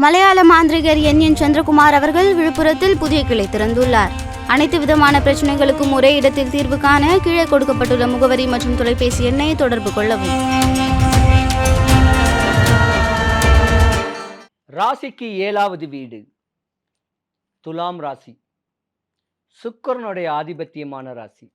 மலையாள மாந்திரிகர் என். என். சந்திரகுமார் அவர்கள் விழுப்புரத்தில் புதிய கிளை திறந்துள்ளார். அனைத்து விதமான பிரச்சனைகளுக்கும் ஒரே இடத்தில் தீர்வு காண கீழே கொடுக்கப்பட்டுள்ள முகவரி மற்றும் தொலைபேசி எண்ணை தொடர்பு கொள்ளவும். ராசிக்கு ஏழாவது வீடு. துலாம் ராசி. சுக்கரனுடைய ஆதிபத்தியமான ராசி.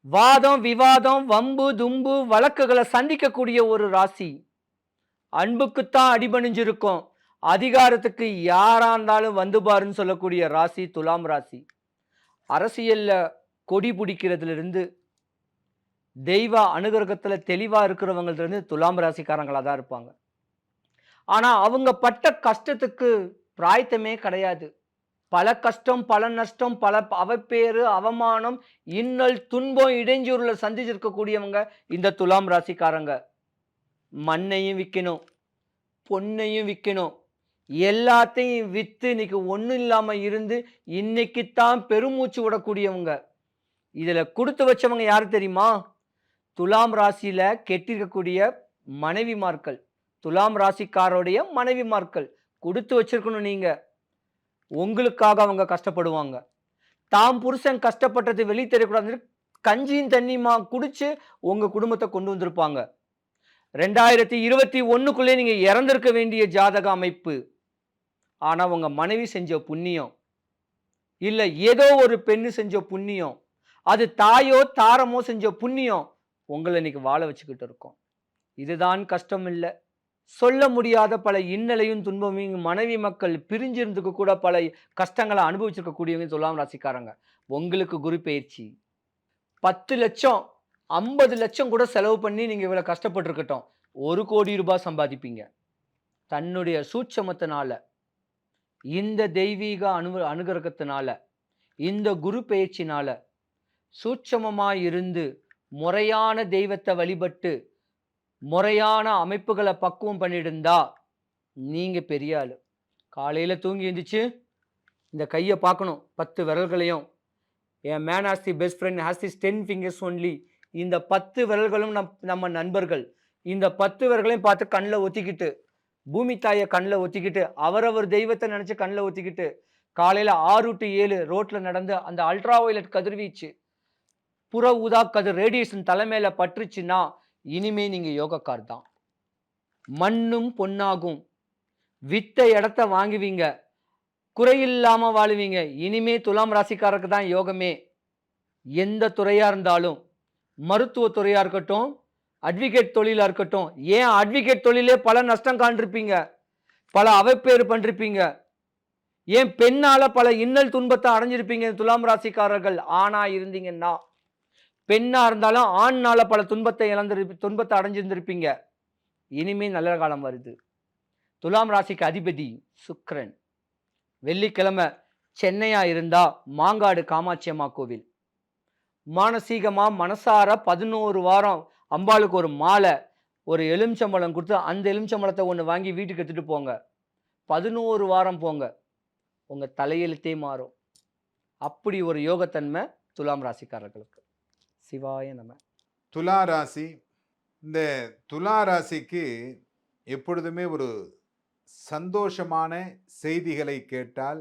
வாதம் விவாதம் வம்பு தும்பு வழக்குகளை சந்திக்கக்கூடிய ஒரு ராசி. அன்புக்குத்தான் அடிபணிஞ்சிருக்கும். அதிகாரத்துக்கு யாரா இருந்தாலும் வந்து பாருன்னு சொல்லக்கூடிய ராசி துலாம் ராசி. அரசியல்ல கொடி பிடிக்கிறதுலேருந்து தெய்வ அனுகிரகத்தில் தெளிவாக இருக்கிறவங்கள்ட்ட துலாம் ராசிக்காரங்களாக தான் இருப்பாங்க. ஆனால் அவங்க பட்ட கஷ்டத்துக்கு பிராய்த்தமே கிடையாது. பல கஷ்டம் பல நஷ்டம் பல அவப்பேறு அவமானம் இன்னல் துன்பம் இடைஞ்சூரில் சந்திச்சிருக்கக்கூடியவங்க இந்த துலாம் ராசிக்காரங்க. மண்ணையும் விற்கணும் பொண்ணையும் விற்கணும் எல்லாத்தையும் விற்று இன்னைக்கு ஒன்றும் இல்லாமல் இருந்து இன்னைக்கு தான் பெருமூச்சு விடக்கூடியவங்க. இதில் கொடுத்து வச்சவங்க யார் தெரியுமா? துலாம் ராசியில் கெட்டிருக்கக்கூடிய மனைவிமார்கள். துலாம் ராசிக்காரோடைய மனைவிமார்கள். கொடுத்து வச்சிருக்கணும் நீங்கள் உங்களுக்காக அவங்க கஷ்டப்படுவாங்க. தாம் புருஷன் கஷ்டப்பட்டது வெளியே தெரியக்கூடாதுன்னு கஞ்சியும் தண்ணியுமா குடிச்சு உங்கள் குடும்பத்தை கொண்டு வந்திருப்பாங்க. ரெண்டாயிரத்தி இருபத்தி ஒன்றுக்குள்ளே நீங்கள் இறந்திருக்க வேண்டிய ஜாதக அமைப்பு. ஆனால் உங்கள் மனைவி செஞ்ச புண்ணியம் இல்லை ஏதோ ஒரு பெண்ணு செஞ்ச புண்ணியம் அது தாயோ தாரமோ செஞ்ச புண்ணியம் உங்களை இன்னைக்கு வாழ வச்சுக்கிட்டு இருக்கோம். இதுதான் கஷ்டம் இல்லை. சொல்ல முடியாத பல இன்னலையும் துன்பமும் மனைவி மக்கள் பிரிஞ்சிருந்துக்க கூட பல கஷ்டங்களை அனுபவிச்சிருக்கக்கூடியவங்க சொல்லாமல் ராசிக்காரங்க. உங்களுக்கு குரு பயிற்சி பத்து லட்சம் ஐம்பது லட்சம் கூட செலவு பண்ணி நீங்கள் இவ்வளோ கஷ்டப்பட்டுருக்கட்டும். ஒரு கோடி ரூபாய் சம்பாதிப்பீங்க. தன்னுடைய சூட்சமத்தினால இந்த தெய்வீக அனு அனுகிரகத்தினால இந்த குரு பயிற்சினால சூட்சமமாக இருந்து முறையான தெய்வத்தை வழிபட்டு முறையான அமைப்புகளை பக்குவம் பண்ணிடுந்தா நீங்கள் பெரிய ஆள். காலையில் தூங்கி எழுந்திரிச்சு இந்த கையை பார்க்கணும் பத்து விரல்களையும். An man has the best friend has the ten fingers only இந்த பத்து விரல்களும் நம் நம்ம நண்பர்கள். இந்த பத்து விரல்களையும் பார்த்து கண்ணில் ஒத்திக்கிட்டு பூமி தாயை கண்ணில் ஒத்திக்கிட்டு அவரவர் தெய்வத்தை நினச்சி கண்ணில் ஒத்திக்கிட்டு காலையில் ஆறு டு ஏழு ரோட்டில் நடந்து அந்த அல்ட்ரா வயலட் கதிர்வீச்சு புற ஊதா கதிர் ரேடியேஷன் தலைமையில் பற்றுச்சுன்னா இனிமே நீங்கள் யோகக்கார் தான். மண்ணும் பொன்னாகும். வித்த இடத்த வாங்குவீங்க. குறையில்லாமல் வாழுவீங்க. இனிமே துலாம் ராசிக்காரருக்கு தான் யோகமே. எந்த துறையாக இருந்தாலும் மருத்துவ துறையாக இருக்கட்டும் அட்வொகேட் தொழிலாக இருக்கட்டும் ஏன் அட்வொகேட் தொழிலே பல நஷ்டம் காண்டிருப்பீங்க பல அவப்பேறு பண்ணிருப்பீங்க ஏன் பெண்ணால் பல இன்னல் துன்பத்தை அடைஞ்சிருப்பீங்க துலாம் ராசிக்காரர்கள்? ஆணா இருந்தீங்கன்னா பெண்ணாக இருந்தாலும் ஆண்னால பல துன்பத்தை இழந்திரு துன்பத்தை அடைஞ்சிருந்திருப்பீங்க. இனிமே நல்ல காலம் வருது. துலாம் ராசிக்கு அதிபதி சுக்ரன் வெள்ளிக்கிழமை சென்னையாக இருந்தால் மாங்காடு காமாட்சி அம்மா கோவில். மானசீகமாக மனசார பதினோரு வாரம் அம்பாளுக்கு ஒரு மாலை ஒரு எலுமிச்சம்பழம் கொடுத்து அந்த எலுமிச்சம்பழத்தை ஒன்று வாங்கி வீட்டுக்கு எடுத்துகிட்டு போங்க. பதினோரு வாரம் போங்க. உங்கள் தலையெழுத்தே மாறும். அப்படி ஒரு யோகத்தன்மை துலாம் ராசிக்காரர்களுக்கு. சிவாய நம்ம துலா ராசி இந்த துலா ராசிக்கு எப்பொழுதுமே ஒரு சந்தோஷமான செய்திகளை கேட்டால்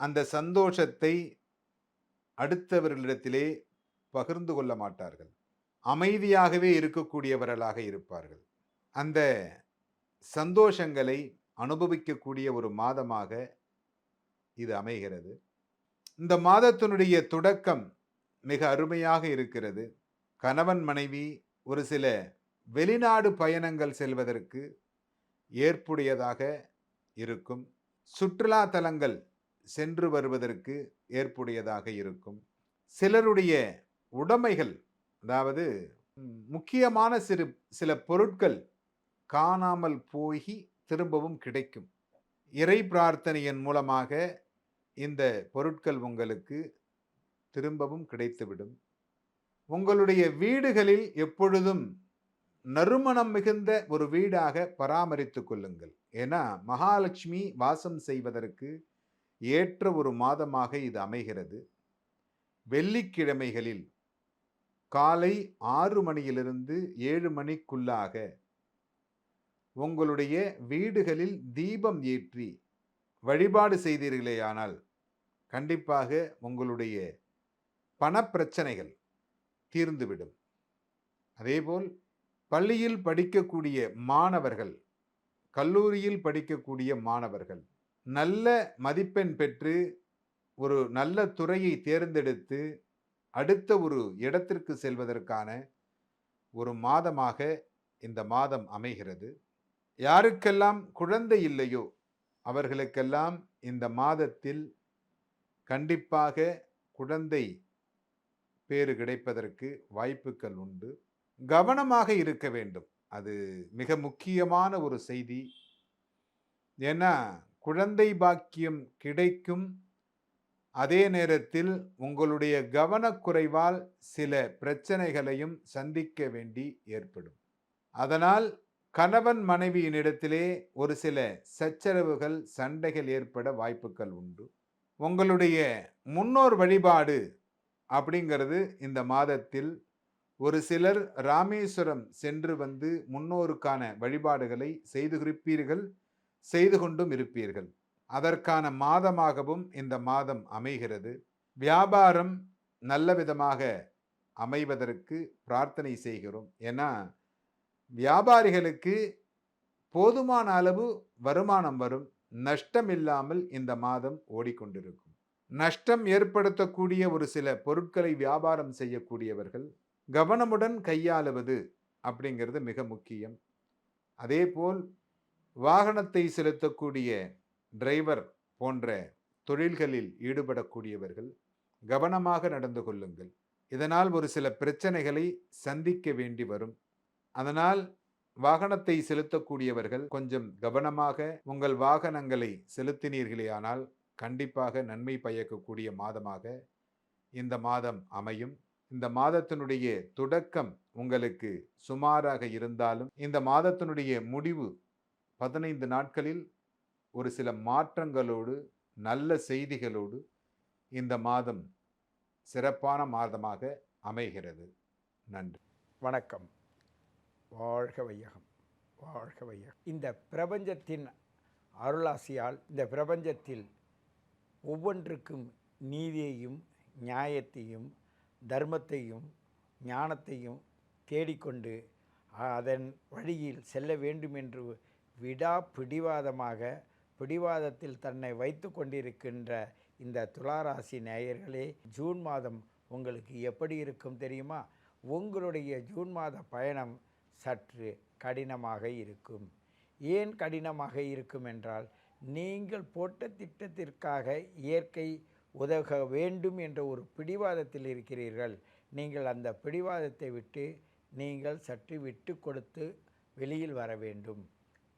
அந்த சந்தோஷத்தை அடுத்தவர்களிடத்திலே பகிர்ந்து கொள்ள மாட்டார்கள். அமைதியாகவே இருக்கக்கூடியவர்களாக இருப்பார்கள். அந்த சந்தோஷங்களை அனுபவிக்கக்கூடிய ஒரு மாதமாக இது அமைகிறது. இந்த மாதத்தினுடைய தொடக்கம் மிக அருமையாக இருக்கிறது. கணவன் மனைவி ஒரு சில வெளிநாடு பயணங்கள் செல்வதற்கு ஏற்புடையதாக இருக்கும். சுற்றுலா தலங்கள் சென்று வருவதற்கு ஏற்புடையதாக இருக்கும். சிலருடைய உடைமைகள் அதாவது முக்கியமான சிறு சில பொருட்கள் காணாமல் போய் திரும்பவும் கிடைக்கும். இறை பிரார்த்தனையின் மூலமாக இந்த பொருட்கள் உங்களுக்கு திரும்பவும் கிடைத்துவிடும். உங்களுடைய வீடுகளில் எப்பொழுதும் நறுமணம் மிகுந்த ஒரு வீடாக பராமரித்துக் கொள்ளுங்கள். ஏன்னா மகாலட்சுமி வாசம் செய்வதற்கு ஏற்ற ஒரு மாதமாக இது அமைகிறது. வெள்ளிக்கிழமைகளில் காலை ஆறு மணியிலிருந்து ஏழு மணிக்குள்ளாக உங்களுடைய வீடுகளில் தீபம் ஏற்றி வழிபாடு செய்தீர்களேயானால் கண்டிப்பாக உங்களுடைய பணப்பிரச்சனைகள் தீர்ந்துவிடும். அதேபோல் பள்ளியில் படிக்கக்கூடிய மாணவர்கள் கல்லூரியில் படிக்கக்கூடிய மாணவர்கள் நல்ல மதிப்பெண் பெற்று ஒரு நல்ல துறையை தேர்ந்தெடுத்து அடுத்த ஒரு இடத்திற்கு செல்வதற்கான ஒரு மாதமாக இந்த மாதம் அமைகிறது. யாருக்கெல்லாம் குழந்தை இல்லையோ அவர்களுக்கெல்லாம் இந்த மாதத்தில் கண்டிப்பாக குழந்தை பேறு கிடைப்பதற்கு வாய்ப்புகள் உண்டு. கவனமாக இருக்க வேண்டும். அது மிக முக்கியமான ஒரு செய்தி. ஏன்னா குழந்தை பாக்கியம் கிடைக்கும் அதே நேரத்தில் உங்களுடைய கவனக்குறைவால் சில பிரச்சனைகளையும் சந்திக்க வேண்டி ஏற்படும். அதனால் கணவன் மனைவியினிடத்திலே ஒரு சில சச்சரவுகள் சண்டைகள் ஏற்பட வாய்ப்புகள் உண்டு. உங்களுடைய முன்னோர் வழிபாடு அப்படிங்கிறது இந்த மாதத்தில் ஒரு சிலர் ராமேஸ்வரம் சென்று வந்து முன்னோருக்கான வழிபாடுகளை செய்து குறிப்பீர்கள் செய்து கொண்டும் இருப்பீர்கள். அதற்கான மாதமாகவும் இந்த மாதம் அமைகிறது. வியாபாரம் நல்ல விதமாக அமைவதற்கு பிரார்த்தனை செய்கிறோம். ஏன்னா வியாபாரிகளுக்கு போதுமான அளவு வருமானம் வரும். நஷ்டம் இல்லாமல் இந்த மாதம் ஓடிக்கொண்டிருக்கும். நஷ்டம் ஏற்படுத்தக்கூடிய ஒரு சில பொருட்களை வியாபாரம் செய்யக்கூடியவர்கள் கவனமுடன் கையாளுவது அப்படிங்கிறது மிக முக்கியம். அதேபோல் வாகனத்தை செலுத்தக்கூடிய டிரைவர் போன்ற தொழில்களில் ஈடுபடக்கூடியவர்கள் கவனமாக நடந்து கொள்ளுங்கள். இதனால் ஒரு சில பிரச்சனைகளை சந்திக்க வேண்டி வரும். அதனால் வாகனத்தை செலுத்தக்கூடியவர்கள் கொஞ்சம் கவனமாக உங்கள் வாகனங்களை செலுத்தினீர்களேயானால் கண்டிப்பாக நன்மை பயக்கக்கூடிய மாதமாக இந்த மாதம் அமையும். இந்த மாதத்தினுடைய தொடக்கம் உங்களுக்கு சுமாராக இருந்தாலும் இந்த மாதத்தினுடைய முடிவு பதினைந்து நாட்களில் ஒரு சில மாற்றங்களோடு நல்ல செய்திகளோடு இந்த மாதம் சிறப்பான மாதமாக அமைகிறது. நன்றி. வணக்கம். வாழ்க வையகம். வாழ்க வையகம். இந்த பிரபஞ்சத்தின் அருளாசியால் இந்த பிரபஞ்சத்தில் ஒவ்வொன்றுக்கும் நீதியையும் நியாயத்தையும் தர்மத்தையும் ஞானத்தையும் தேடிக்கொண்டு அதன் வழியில் செல்ல வேண்டும் என்று விடா பிடிவாதமாக பிடிவாதத்தில் தன்னை வைத்து கொண்டிருக்கின்ற இந்த துளாராசி நேயர்களே ஜூன் மாதம் உங்களுக்கு எப்படி இருக்கும் தெரியுமா? உங்களுடைய ஜூன் மாத பயணம் சற்று கடினமாக இருக்கும். ஏன் கடினமாக இருக்கும் என்றால் நீங்கள் போட்ட திட்டத்திற்காக இயற்கை உதவ வேண்டும் என்ற ஒரு பிடிவாதத்தில் இருக்கிறீர்கள். நீங்கள் அந்த பிடிவாதத்தை விட்டு நீங்கள் சற்று விட்டு கொடுத்து வெளியில் வர வேண்டும்.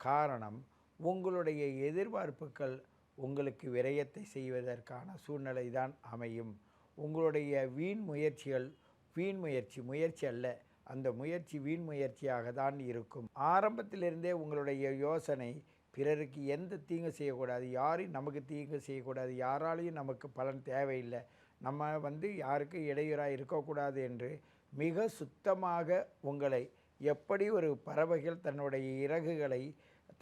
காரணம் உங்களுடைய எதிர்பார்ப்புகள் உங்களுக்கு விரயத்தை செய்வதற்கான சூழ்நிலை தான் அமையும். உங்களுடைய வீண் முயற்சிகள் வீண் முயற்சி முயற்சி அல்ல அந்த முயற்சி வீண் முயற்சியாக தான் இருக்கும். ஆரம்பத்திலிருந்தே உங்களுடைய யோசனை பிறருக்கு எந்த தீங்கு செய்யக்கூடாது யாரையும் நமக்கு தீங்கு செய்யக்கூடாது யாராலையும் நமக்கு பலன் தேவையில்லை. நம்ம வந்து யாருக்கு இடையூறாக இருக்கக்கூடாது என்று மிக சுத்தமாக உங்களை எப்படி ஒரு பறவைகள் தன்னுடைய இறகுகளை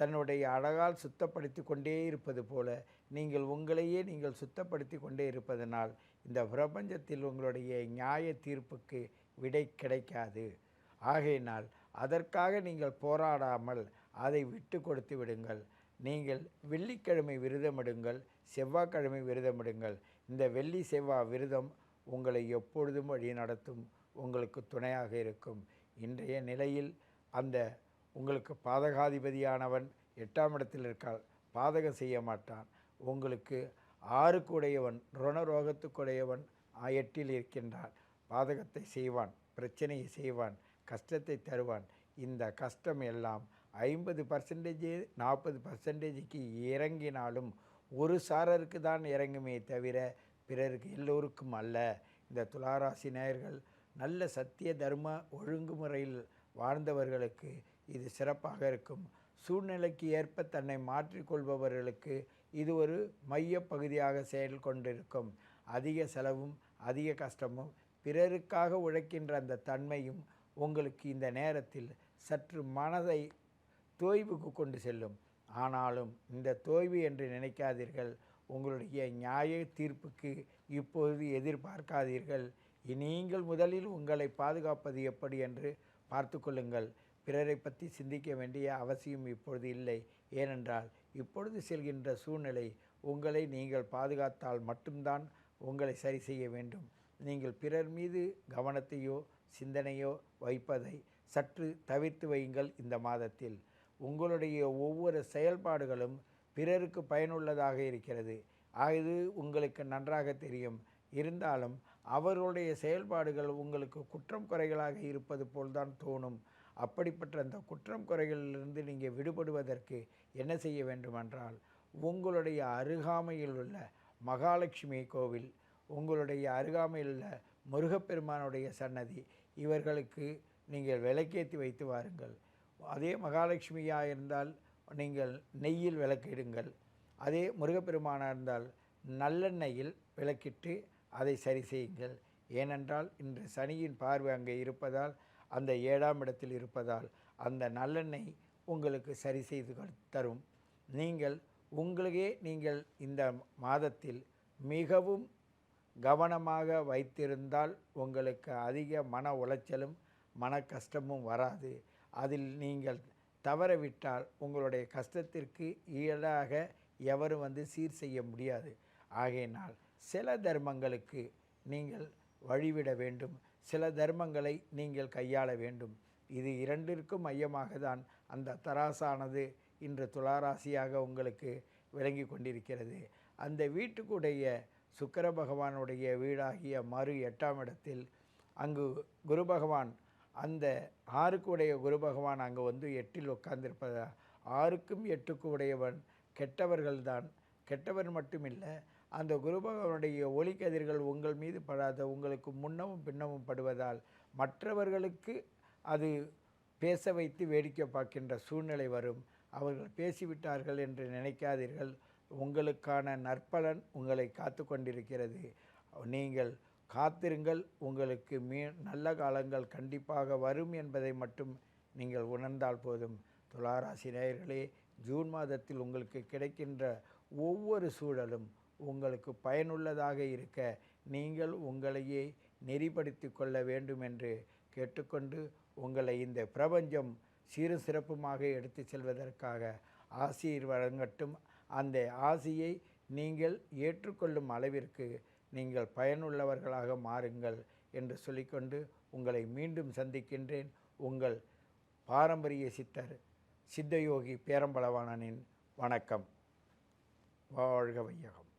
தன்னுடைய அழகால் சுத்தப்படுத்தி கொண்டே இருப்பது போல நீங்கள் உங்களையே நீங்கள் சுத்தப்படுத்தி கொண்டே இருப்பதனால் இந்த பிரபஞ்சத்தில் உங்களுடைய நியாய தீர்ப்புக்கு விடை கிடைக்காது. ஆகையினால் அதற்காக நீங்கள் போராடாமல் அதை விட்டு கொடுத்து விடுங்கள். நீங்கள் வெள்ளிக்கிழமை விரதமிடுங்கள் செவ்வாய்க்கிழமை விரதமிடுங்கள் இந்த வெள்ளி செவ்வாய் விரதம் உங்களை எப்பொழுதும் வழி நடத்தும் உங்களுக்கு துணையாக இருக்கும். இன்றைய நிலையில் அந்த உங்களுக்கு பாதகாதிபதியானவன் எட்டாம் இடத்தில் இருக்கால் பாதகம் செய்ய மாட்டான். உங்களுக்கு ஆறுக்குடையவன் ருணரோகத்துக்குடையவன் ஆ- எட்டில் இருக்கின்றான். பாதகத்தை செய்வான் பிரச்சனையை செய்வான் கஷ்டத்தை தருவான். இந்த கஷ்டம் எல்லாம் ஐம்பது பர்சன்டேஜ் நாற்பது பர்சன்டேஜுக்கு இறங்கினாலும் ஒரு சாரருக்கு தான் இறங்குமே தவிர பிறருக்கு எல்லோருக்கும் அல்ல. இந்த துளாராசி நேயர்கள் நல்ல சத்திய தர்ம ஒழுங்குமுறையில் வாழ்ந்தவர்களுக்கு இது சிறப்பாக இருக்கும். சூழ்நிலைக்கு ஏற்ப தன்னை மாற்றிக்கொள்பவர்களுக்கு இது ஒரு மைய பகுதியாக செயல் கொண்டிருக்கும். அதிக செலவும் அதிக கஷ்டமும் பிறருக்காக உழைக்கின்ற அந்த தன்மையும் உங்களுக்கு இந்த நேரத்தில் சற்று மனதை தோய்வுக்கு கொண்டு செல்லும். ஆனாலும் இந்த தோய்வு என்று நினைக்காதீர்கள். உங்களுடைய நியாய தீர்ப்புக்கு இப்போது எதிர்பார்க்காதீர்கள். நீங்கள் முதலில் உங்களை பாதுகாப்பது எப்படி என்று பார்த்து கொள்ளுங்கள். பிறரை பற்றி சிந்திக்க வேண்டிய அவசியம் இப்பொழுது இல்லை. ஏனென்றால் இப்பொழுது செல்கின்ற சூழ்நிலை உங்களை நீங்கள் பாதுகாத்தால் மட்டும்தான் உங்களை சரி செய்ய வேண்டும். நீங்கள் பிறர் மீது கவனத்தையோ சிந்தனையோ வைப்பதை சற்று தவிர்த்து வையுங்கள் இந்த மாதத்தில். உங்களுடைய ஒவ்வொரு செயல்பாடுகளும் பிறருக்கு பயனுள்ளதாக இருக்கிறது. அது உங்களுக்கு நன்றாக தெரியும். இருந்தாலும் அவர்களுடைய செயல்பாடுகள் உங்களுக்கு குற்றம் குறைகளாக இருப்பது போல்தான் தோணும். அப்படிப்பட்ட அந்த குற்றம் குறைகளிலிருந்து நீங்கள் விடுபடுவதற்கு என்ன செய்ய வேண்டுமென்றால் உங்களுடைய அருகாமையில் உள்ள மகாலட்சுமி கோவில் உங்களுடைய அருகாமையில் உள்ள முருகப்பெருமானுடைய சன்னதி இவர்களுக்கு நீங்கள் விளக்கேற்றி வைத்து வாருங்கள். அதே மகாலட்சுமியாக இருந்தால் நீங்கள் நெய்யில் விளக்கிடுங்கள். அதே முருகப்பெருமானாக இருந்தால் நல்லெண்ணெயில் விளக்கிட்டு அதை சரி செய்யுங்கள். ஏனென்றால் இன்று சனியின் பார்வை அங்கே இருப்பதால் அந்த ஏழாம் இடத்தில் இருப்பதால் அந்த நல்லெண்ணெய் உங்களுக்கு சரி செய்து தரும். நீங்கள் உங்களுக்கே நீங்கள் இந்த மாதத்தில் மிகவும் கவனமாக வைத்திருந்தால் உங்களுக்கு அதிக மன உளைச்சலும் மன கஷ்டமும் வராது. அதில் நீங்கள் தவறவிட்டால் உங்களுடைய கஷ்டத்திற்கு ஈடாக எவரும் வந்து சீர் செய்ய முடியாது. ஆகையினால் சில தர்மங்களுக்கு நீங்கள் வழிவிட வேண்டும். சில தர்மங்களை நீங்கள் கையாள வேண்டும். இது இரண்டிற்கும் மையமாக தான் அந்த தராசானது இன்று துளாராசியாக உங்களுக்கு விளங்கி கொண்டிருக்கிறது. அந்த வீட்டுக்குடைய சுக்கர பகவானுடைய வீடாகிய மறு எட்டாம் இடத்தில் அங்கு குரு பகவான் அந்த ஆறுக்குடைய குரு பகவான் அங்கே வந்து எட்டில் உட்கார்ந்திருப்பதா? ஆறுக்கும் எட்டுக்கு உடையவன் கெட்டவர்கள்தான். கெட்டவர் மட்டுமில்லை அந்த குரு பகவானுடைய ஒளிக்கதிர்கள் உங்கள் மீது படாத உங்களுக்கு முன்னமும் பின்னமும் படுவதால் மற்றவர்களுக்கு அது பேச வைத்து வேடிக்கை பார்க்கின்ற சூழ்நிலை வரும். அவர்கள் பேசிவிட்டார்கள் என்று நினைக்காதீர்கள். உங்களுக்கான நற்பலன் உங்களை காத்து கொண்டிருக்கிறது. நீங்கள் காத்திருங்கள். உங்களுக்கு மீ நல்ல காலங்கள் கண்டிப்பாக வரும் என்பதை மட்டும் நீங்கள் உணர்ந்தால் போதும். துளாராசி நேயர்களே ஜூன் மாதத்தில் உங்களுக்கு கிடைக்கின்ற ஒவ்வொரு சூழலும் உங்களுக்கு பயனுள்ளதாக இருக்க நீங்கள் உங்களையே நெறிப்படுத்தி கொள்ள வேண்டும் என்று கேட்டுக்கொண்டு உங்களை இந்த பிரபஞ்சம் சீரு சிறப்புமாக எடுத்து செல்வதற்காக ஆசியர் வழங்கட்டும் அந்த ஆசியை நீங்கள் ஏற்றுக்கொள்ளும் அளவிற்கு நீங்கள் பயனுள்ளவர்களாக மாறுங்கள் என்று சொல்லிக்கொண்டு உங்களை மீண்டும் சந்திக்கின்றேன். உங்கள் பாரம்பரிய சித்தர் சித்தயோகி பேரம்பளவாணனின் வணக்கம். வாழ்க வையகம்.